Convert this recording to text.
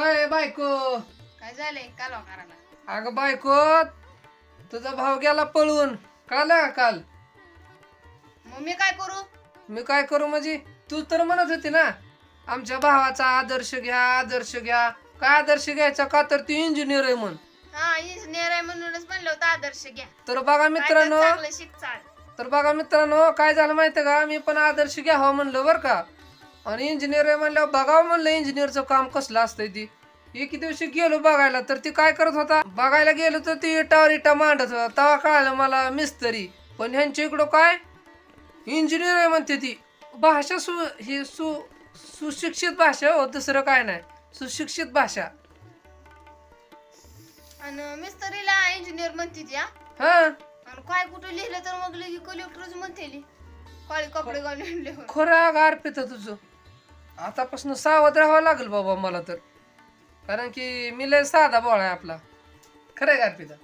अय बायको. काय झालंय? कालवा करायला अगं बायको तुझा भाव गेला पळून. काल काल? मग मी काय करू? मी काय करू म्हणजे? तू तर म्हणत होती ना आमच्या भावाचा आदर्श घ्या आदर्श घ्या. काय आदर्श घ्यायचा? का तर ती इंजिनियर आहे म्हण हा इंजिनियर आहे म्हणूनच म्हणलं होतं आदर्श घ्या. तर बघा मित्रांनो. चांगलं शिक चाल तर बघा मित्रांनो काय झालं माहितीये का? मी पण आदर्श घ्यावं म्हणलं बरं का. आणि इंजिनियर आहे म्हणल्यावर बघावं म्हणलं इंजिनियरचं काम कसलं असतंय ती. एक दिवशी गेलो बघायला तर ती काय करत होता? बघायला गेलो तर ती इटावर इटा मांडत होता. तेव्हा कळालं मला मिस्त्री. पण ह्यांच्या इकडं काय? इंजिनियर आहे म्हणते ती. भाषा सु ही सु सुशिक्षित भाषा हो दुसरं काय नाही. सुशिक्षित भाषा. आणि मिस्त्रीला इंजिनियर म्हणते ती हा? हा? आणि काय कुठं लिहिलं तर मग लगी कलेक्टरच म्हणते ली. काळे कपडे घालून लिहून. खरं गारपीत तुझं. आतापासून सावध राहावं लागेल बाबा मला तर. कारण की मी लय साधा बोळा आहे आपला. खरं आहे अर्पिता?